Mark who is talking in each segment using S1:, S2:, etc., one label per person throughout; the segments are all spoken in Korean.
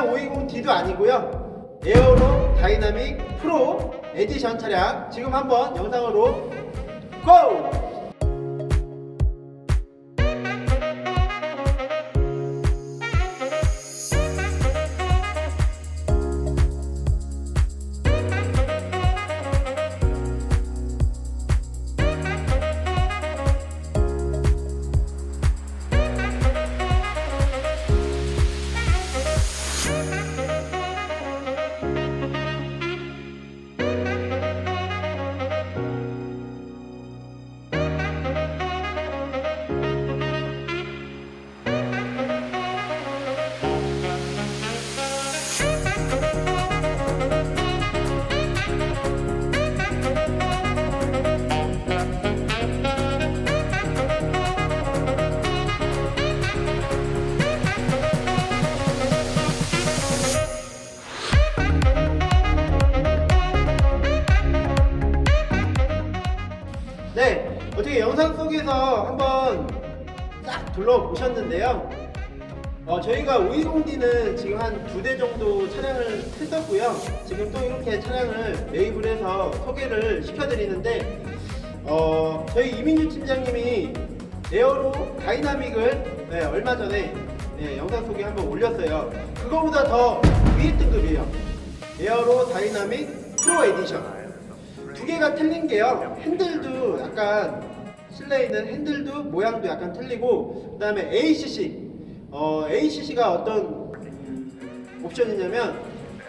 S1: 그냥 520D도 아니고요. 에어로 다이나믹 프로 에디션 차량. 지금 한번 영상으로 고! 저희가 520D는 지금 한 두 대 정도 차량을 했었고요. 지금 또 이렇게 차량을 매입을 해서 소개를 시켜드리는데, 어, 저희 이민주 팀장님이 에어로 다이나믹을 네, 얼마 전에 네, 영상 속에 한번 올렸어요. 그거보다 더위 등급이에요. 에어로 다이나믹 프로 에디션. 두 개가 틀린 게요. 핸들도 약간 실내에 있는 핸들도 모양도 약간 틀리고 그다음에 ACC 어, ACC가 어떤 음, 옵션이냐면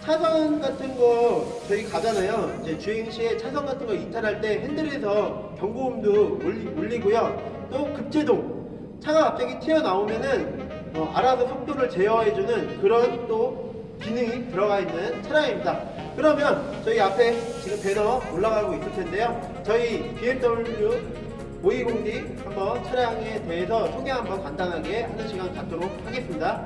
S1: 차선 같은 거 저희 가잖아요. 이제 주행 시에 차선 같은 거 이탈할 때 핸들에서 경고음도 울리, 울리 고요. 또 급제동 차가 갑자기 튀어나오면은 어, 알아서 속도를 제어해주는 그런 또 기능이 들어가 있는 차량입니다. 그러면 저희 앞에 지금 배너 올라가고 있을 텐데요. 저희 BMW 520D 한번 차량에 대해서 소개 한번 간단하게 하는 시간 갖도록 하겠습니다.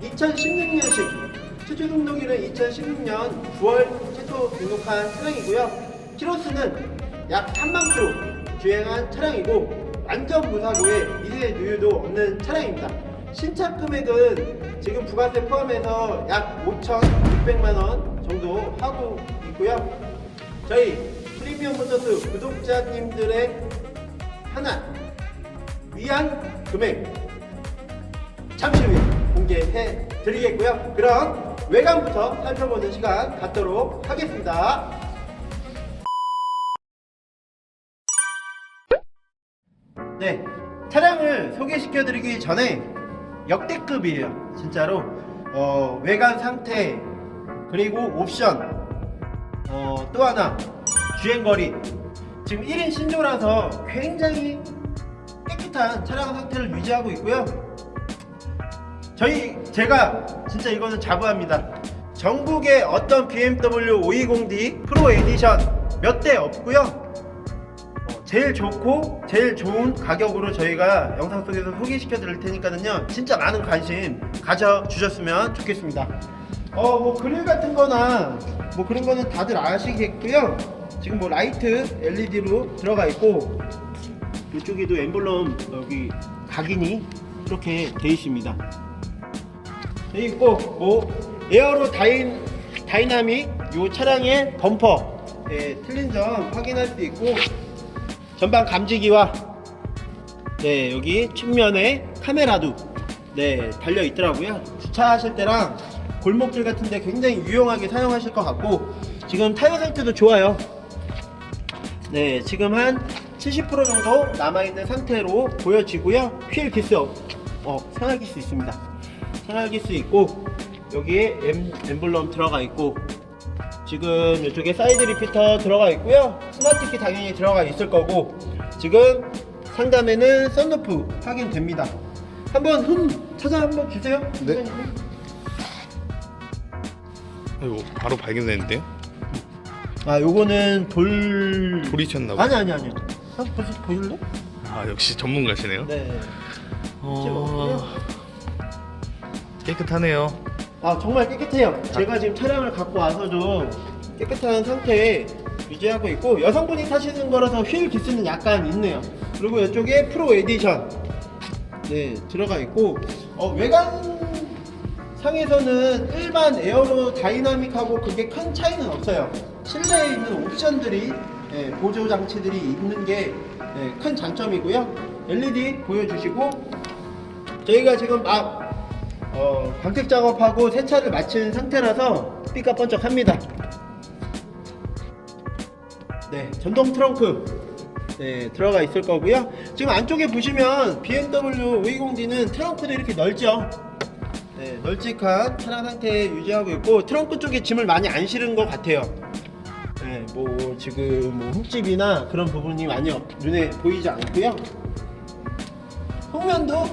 S1: 2016년식 최초 등록일은 2016년 9월 최초 등록한 차량이고요. 키로수는 약 3만 킬로 주행한 차량이고 완전 무사고에 미세 누유도 없는 차량입니다. 신차 금액은 지금 부가세 포함해서 약 5,600만 원 정도 하고 있고요. 저희 프리미엄 모터스 구독자님들의 하나 위한 금액 잠시 후에 공개해 드리겠고요. 그럼 외관부터 살펴보는 시간 갖도록 하겠습니다. 네, 차량을 소개시켜 드리기 전에 역대급이에요. 진짜로 어, 외관 상태 그리고 옵션 어, 또 하나 주행거리 지금 1인 신조라서 굉장히 깨끗한 차량 상태를 유지하고 있고요. 저희 제가 진짜 이거는 자부합니다. 전국에 어떤 BMW 520D 프로 에디션 몇 대 없고요. 어, 제일 좋고 제일 좋은 가격으로 저희가 영상 속에서 소개시켜 드릴 테니까는요. 진짜 많은 관심 가져 주셨으면 좋겠습니다. 어, 뭐 그릴 같은 거나 뭐 그런 거는 다들 아시겠고요. 지금 뭐 라이트 LED로 들어가 있고 이쪽에도 엠블럼 여기 각인이 이렇게 돼 있습니다. 돼 있고 뭐 에어로 다인 다이나믹 요 차량의 범퍼. 예, 틀린 점 확인할 수 있고 전방 감지기와 네 여기 측면에 카메라도 네 달려 있더라고요. 주차하실 때랑 골목길 같은데 굉장히 유용하게 사용하실 것 같고 지금 타이어 상태도 좋아요 네 지금 한 70% 정도 남아있는 상태로 보여지고요. 휠 기스 어, 생활 기스 있습니다. 생활 기스 있고 여기에 엠, 엠블럼 들어가 있고 지금 이쪽에 사이드 리피터 들어가 있고요. 스마트 키 당연히 들어가 있을 거고 지금 상단에는 썬루프 확인됩니다. 한번 흠 찾아 한번 주세요.
S2: 네. 아이고 바로 발견됐는데요?
S1: 아 요거는 돌
S2: 돌이 쳤나 봐.
S1: 아니 아니 아니 한번 보시, 보실래?
S2: 아 역시 전문가시네요.
S1: 네
S2: 어... 깨끗하네요.
S1: 아 정말 깨끗해요. 제가 지금 차량을 갖고 와서도 깨끗한 상태에 유지하고 있고 여성분이 타시는 거라서 휠 기스는 약간 있네요. 그리고 이쪽에 프로 에디션 네 들어가 있고 어, 외관 상에서는 일반 에어로 다이나믹하고 그렇게 큰 차이는 없어요. 실내에 있는 옵션들이 예, 보조 장치들이 있는 게 큰 장점이고요. LED 보여주시고 저희가 지금 막 어, 광택 작업하고 세차를 마친 상태라서 삐까번쩍합니다. 네, 전동 트렁크 네, 들어가 있을 거고요. 지금 안쪽에 보시면 BMW 520D는 트렁크도 이렇게 넓죠. 네, 널찍한 차량 상태 유지하고 있고 트렁크 쪽에 짐을 많이 안 실은 것 같아요. 네, 뭐 지금 뭐 흠집이나 그런 부분이 많이 없- 눈에 보이지 않고요. 후면도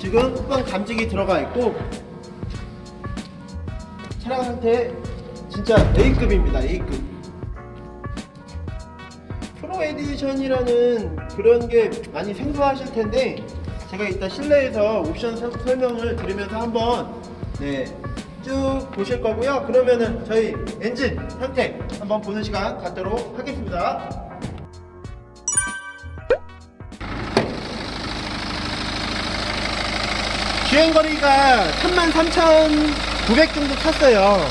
S1: 지금 후방 감지기 들어가 있고 차량 상태 진짜 A급입니다. A급. 프로 에디션이라는 그런 게 많이 생소하실 텐데 제가 이따 실내에서 옵션 서- 설명을 드리면서 한번 네, 쭉 보실 거고요. 그러면은 저희 엔진 상태 한번 보는 시간 갖도록 하겠습니다. 주행거리가 33,900 정도 탔어요.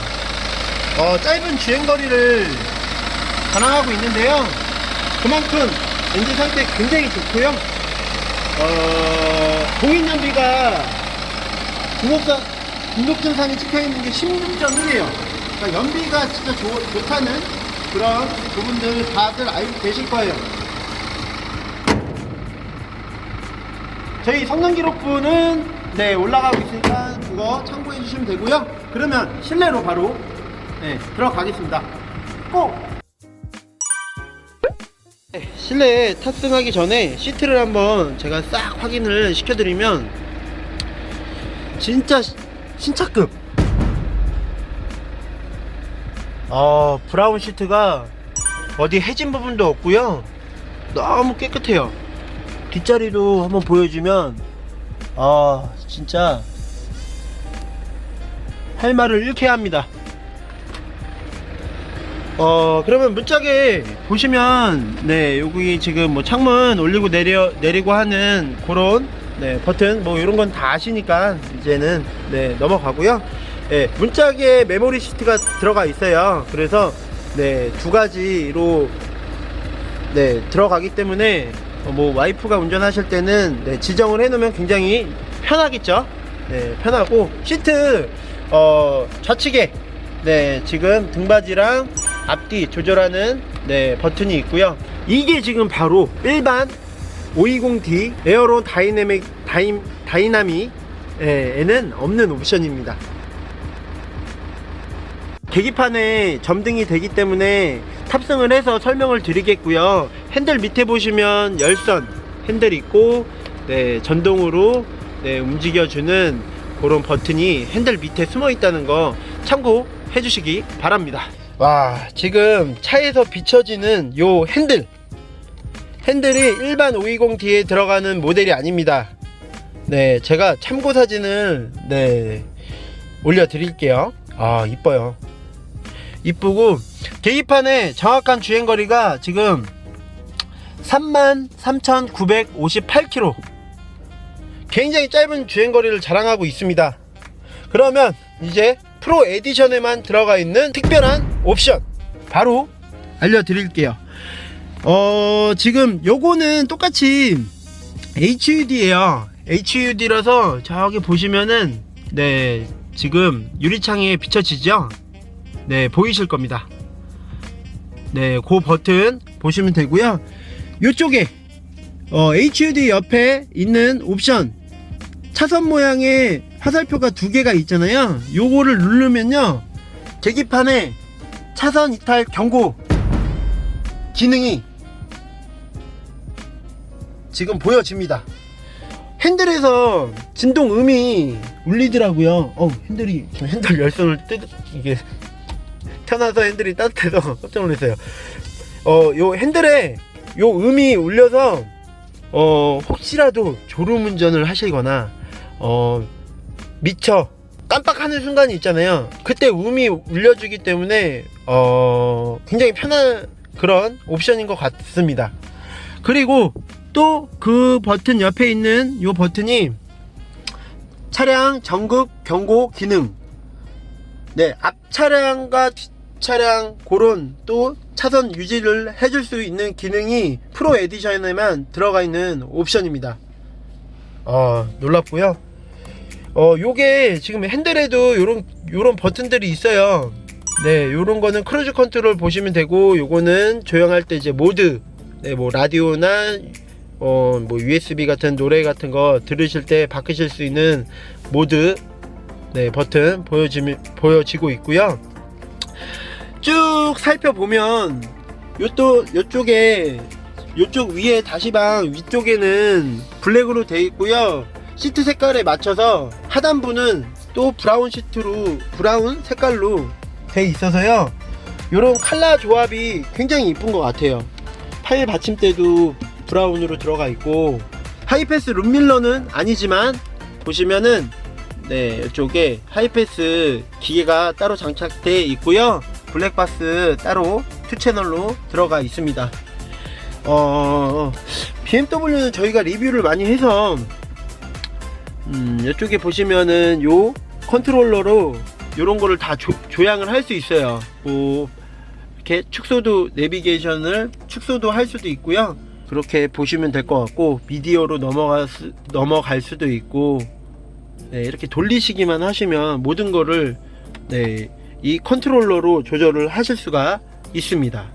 S1: 어, 짧은 주행거리를 자랑하고 있는데요. 그만큼 엔진 상태 굉장히 좋고요. 어, 공인 연비가 등록상, 등록증상에 찍혀 있는 게 16.1이에요. 그러니까 연비가 진짜 좋, 좋다는 그런 부분들 다들 알고 계실 거예요. 저희 성능 기록부는 네 올라가고 있으니까 그거 참고해 주시면 되고요. 그러면 실내로 바로 네, 들어가겠습니다. 꼭 네, 실내에 탑승하기 전에 시트를 한번 제가 싹 확인을 시켜드리면 진짜 시- 신차급. 어 브라운 시트가 어디 해진 부분도 없고요. 너무 깨끗해요. 뒷자리도 한번 보여주면 아 진짜 할 말을 잃게 합니다. 어 그러면 문짝에 보시면 네 여기 지금 뭐 창문 올리고 내려 내리고 하는 그런 네 버튼 뭐 이런 건 다 아시니까 이제는 네 넘어가고요. 네 문짝에 메모리 시트가 들어가 있어요. 그래서 네 두 가지로 네 들어가기 때문에 어, 뭐 와이프가 운전하실 때는 네, 지정을 해 놓으면 굉장히 편하겠죠? 네 편하고 시트 어 좌측에 네 지금 등받이랑 앞뒤 조절하는 네 버튼이 있고요. 이게 지금 바로 일반 520D 에어로 다이내믹 다이, 다이나믹에는 없는 옵션입니다. 계기판에 점등이 되기 때문에 탑승을 해서 설명을 드리겠고요. 핸들 밑에 보시면 열선 핸들 있고 네 전동으로 네 움직여주는 그런 버튼이 핸들 밑에 숨어 있다는 거 참고해 주시기 바랍니다. 와 지금 차에서 비춰지는 요 핸들 핸들이 일반 520D에 들어가는 모델이 아닙니다. 네 제가 참고 사진을 네 올려 드릴게요. 아 이뻐요. 이쁘고 계기판에 정확한 주행거리가 지금 33,958km 굉장히 짧은 주행거리를 자랑하고 있습니다. 그러면 이제 프로 에디션에만 들어가 있는 특별한 옵션 바로 알려드릴게요 어 지금 요거는 똑같이 HUD에요. HUD라서 저기 보시면은 네 지금 유리창에 비춰지죠? 네 보이실 겁니다. 네그 버튼 보시면 되고요. 요쪽에 어, HUD 옆에 있는 옵션. 차선 모양의 화살표가 두 개가 있잖아요. 요거를 누르면요. 계기판에 차선 이탈 경고 기능이 지금 보여집니다. 핸들에서 진동 음이 울리더라고요. 어 핸들이 핸들 열선을 뜯 이게 켜놔서 핸들이 따뜻해서 깜짝 놀랐어요. 어 요 핸들에 요 음이 울려서 어 혹시라도 졸음 운전을 하시거나 어 미쳐 깜빡하는 순간이 있잖아요. 그때 음이 울려주기 때문에 어 굉장히 편한 그런 옵션인 것 같습니다. 그리고 또 그 버튼 옆에 있는 이 버튼이 차량 전극 경고 기능. 네, 앞 차량과 뒷 차량 그런 또 차선 유지를 해줄 수 있는 기능이 프로 에디션에만 들어가 있는 옵션입니다. 어, 놀랍고요. 어, 요게 지금 핸들에도 요런 요런 버튼들이 있어요. 네, 요런 거는 크루즈 컨트롤 보시면 되고 요거는 조용할 때 이제 모드 네, 뭐 라디오나 어, 뭐 USB 같은 노래 같은 거 들으실 때 바꾸실 수 있는 모드 네, 버튼 보여지 보여지고 있고요. 쭉 살펴보면 요또 요쪽에 요쪽 위에 다시방 위쪽에는 블랙으로 되어 있고요. 시트 색깔에 맞춰서 하단부는 또 브라운 시트로 브라운 색깔로 돼 있어서요. 요런 컬러 조합이 굉장히 이쁜 것 같아요. 팔 받침대도 브라운으로 들어가 있고 하이패스 룸밀러는 아니지만 보시면은 네 이쪽에 하이패스 기계가 따로 장착되어 있고요. 블랙박스 따로 투 채널로 들어가 있습니다. 어, BMW는 저희가 리뷰를 많이 해서, 음, 이쪽에 보시면은 요 컨트롤러로 요런 거를 다 조, 조향을 할 수 있어요. 뭐, 이렇게 축소도, 내비게이션을 축소도 할 수도 있고요. 그렇게 보시면 될 것 같고, 미디어로 넘어갈, 수, 넘어갈 수도 있고, 네, 이렇게 돌리시기만 하시면 모든 거를, 네, 이 컨트롤러로 조절을 하실 수가 있습니다.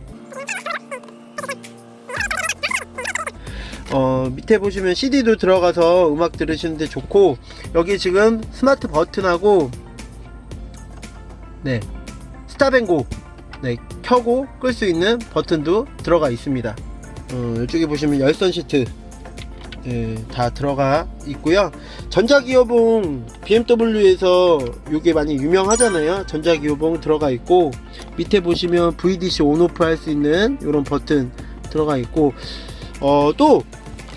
S1: 어, 밑에 보시면 CD도 들어가서 음악 들으시는데 좋고 여기 지금 스마트 버튼하고 네 스탑앤고 네 켜고 끌 수 있는 버튼도 들어가 있습니다. 어, 이쪽에 보시면 열선 시트 네, 다 들어가 있고요. 전자기어봉 BMW에서 이게 많이 유명하잖아요. 전자기어봉 들어가 있고 밑에 보시면 VDC 온오프 할 수 있는 이런 버튼 들어가 있고 어, 또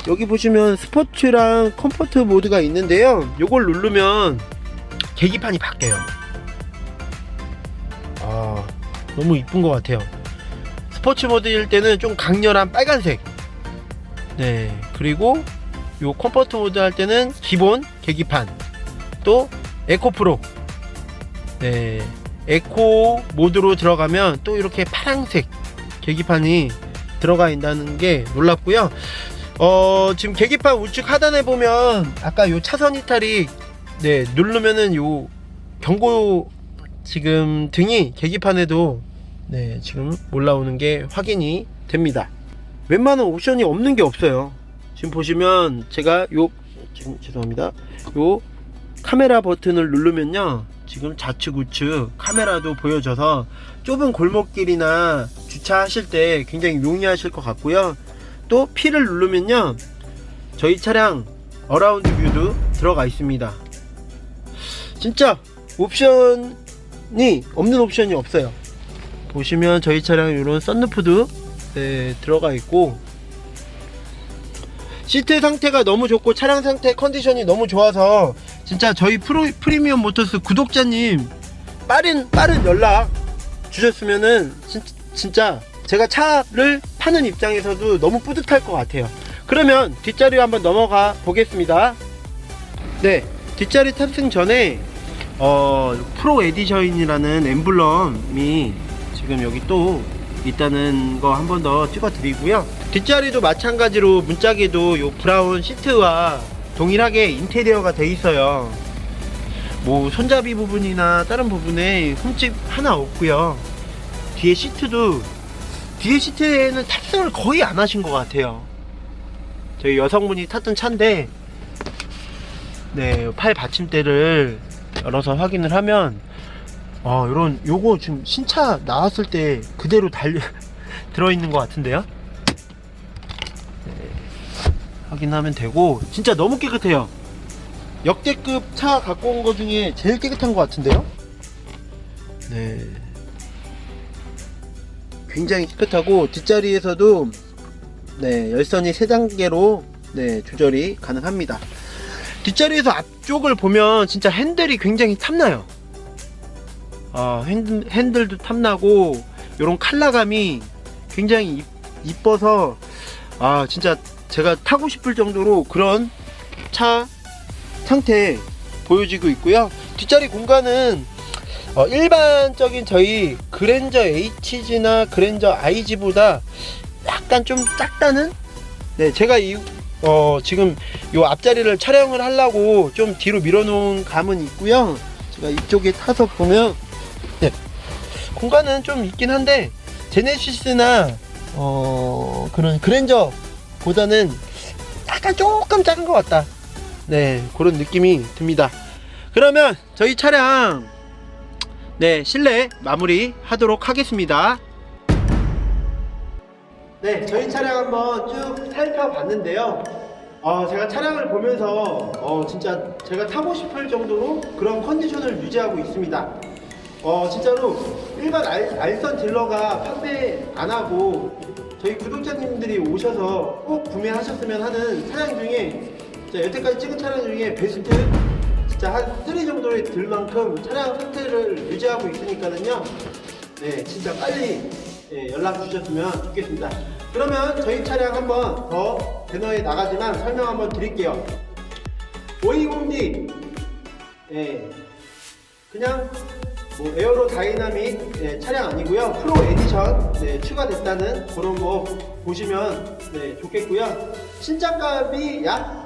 S1: 여기 보시면 스포츠랑 컴포트 모드가 있는데요. 요걸 누르면 계기판이 바뀌어요. 아, 너무 이쁜 것 같아요. 스포츠 모드일 때는 좀 강렬한 빨간색. 네, 그리고 요 컴포트 모드 할 때는 기본 계기판. 또 에코 프로. 네, 에코 모드로 들어가면 또 이렇게 파란색 계기판이 들어가 있다는 게 놀랍고요. 어, 지금 계기판 우측 하단에 보면 아까 요 차선 이탈이 네, 누르면은 요 경고 지금 등이 계기판에도 네, 지금 올라오는 게 확인이 됩니다. 웬만한 옵션이 없는 게 없어요. 지금 보시면 제가 요 지금 죄송합니다. 요 카메라 버튼을 누르면요. 지금 좌측 우측 카메라도 보여져서 좁은 골목길이나 주차하실 때 굉장히 용이하실 것 같고요. 또 P를 누르면요. 저희 차량 어라운드 뷰도 들어가 있습니다. 진짜 옵션이 없는 옵션이 없어요. 보시면 저희 차량 이런 썬루프도 네, 들어가 있고 시트 상태가 너무 좋고 차량 상태 컨디션이 너무 좋아서 진짜 저희 프로, 프리미엄 모터스 구독자님 빠른 빠른 연락 주셨으면은 진, 진짜 제가 차를 파는 입장에서도 너무 뿌듯할 것 같아요. 그러면 뒷자리로 한번 넘어가 보겠습니다. 네, 뒷자리 탑승 전에 어, 프로 에디션이라는 엠블럼이 지금 여기 또 있다는 거 한 번 더 찍어 드리고요. 뒷자리도 마찬가지로 문짝에도 요 브라운 시트와 동일하게 인테리어가 돼 있어요. 뭐 손잡이 부분이나 다른 부분에 흠집 하나 없고요. 뒤에 시트도 뒤에 시트에는 탑승을 거의 안 하신 것 같아요. 저희 여성분이 탔던 차인데 네, 팔 받침대를 열어서 확인을 하면 아, 이런 요거 지금 신차 나왔을 때 그대로 달려 들어 있는 것 같은데요. 네, 확인하면 되고 진짜 너무 깨끗해요. 역대급 차 갖고 온 거 중에 제일 깨끗한 것 같은데요. 네. 굉장히 깨끗하고 뒷자리에서도 네, 열선이 세 단계로 네, 조절이 가능합니다. 뒷자리에서 앞쪽을 보면 진짜 핸들이 굉장히 탐나요. 아, 핸들, 핸들도 탐나고 이런 컬러감이 굉장히 이- 이뻐서 아 진짜 제가 타고 싶을 정도로 그런 차 상태 보여지고 있고요. 뒷자리 공간은 어, 일반적인 저희 그랜저 HG나 그랜저 IG보다 약간 좀 작다는? 네, 제가 이, 어, 지금 요 앞자리를 촬영을 하려고 좀 뒤로 밀어놓은 감은 있고요. 제가 이쪽에 타서 보면, 네, 공간은 좀 있긴 한데, 제네시스나, 어, 그런 그랜저보다는 약간 조금 작은 것 같다. 네, 그런 느낌이 듭니다. 그러면 저희 차량, 네, 실내 마무리 하도록 하겠습니다. 네, 저희 차량 한번 쭉 살펴봤는데요. 어, 제가 차량을 보면서 어, 진짜 제가 타고 싶을 정도로 그런 컨디션을 유지하고 있습니다. 어, 진짜로 일반 알, 알선 딜러가 판매 안 하고 저희 구독자님들이 오셔서 꼭 구매하셨으면 하는 차량 중에 여태까지 찍은 차량 중에 베스트 진짜 한 3 정도에 들 만큼 차량 상태를 유지하고 있으니까는요. 네, 진짜 빨리 예, 연락 주셨으면 좋겠습니다. 그러면 저희 차량 한번 더 배너에 나가지만 설명 한번 드릴게요. 520D 예, 그냥 뭐 에어로 다이나믹 예, 차량 아니고요. 프로 에디션 네, 추가됐다는 그런 거 보시면 네, 좋겠고요. 신차값이 약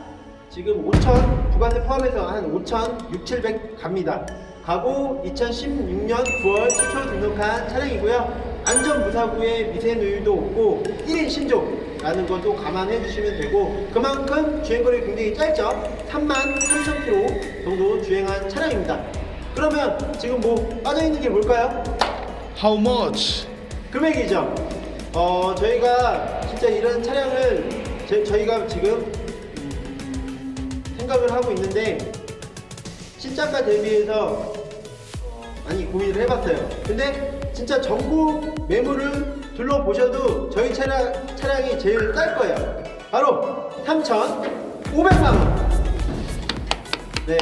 S1: 지금 5천 부가세 포함해서 한 5천 6, 700 갑니다. 가고 2016년 9월 최초 등록한 차량이고요. 안전 무사고에 미세 누유도 없고 1인 신조라는 것도 감안해 주시면 되고 그만큼 주행거리 굉장히 짧죠. 3만 3천 킬로 정도 주행한 차량입니다. 그러면 지금 뭐 빠져 있는 게 뭘까요?
S2: How much?
S1: 금액이죠. 어, 저희가 진짜 이런 차량을 제- 저희가 지금 음, 생각을 하고 있는데 신차가 대비해서 어, 많이 고민을 해봤어요. 근데 진짜 전국 매물을 둘러보셔도 저희 차량, 차량이 제일 쌀 거예요. 바로 3,500만 원. 네,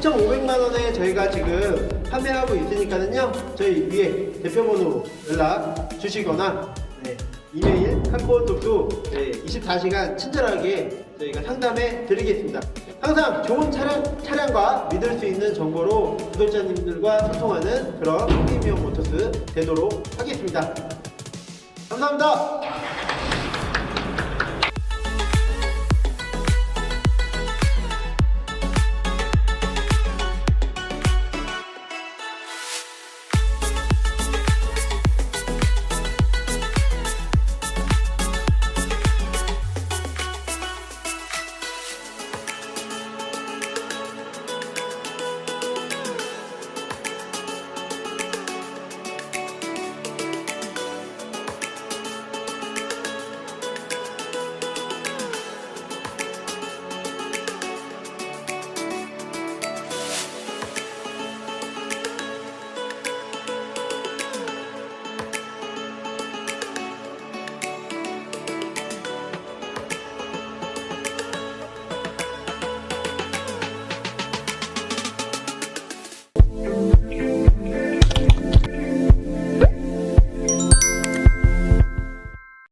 S1: 3,500만 원에 저희가 지금 판매하고 있으니까는요. 저희 위에 대표번호 연락 주시거나 네, 이메일, 카카오톡도 네, 24시간 친절하게 저희가 상담해 드리겠습니다. 항상 좋은 차량, 차량과 믿을 수 있는 정보로 구독자님들과 소통하는 그런 프리미엄 모터스 되도록 하겠습니다. 감사합니다.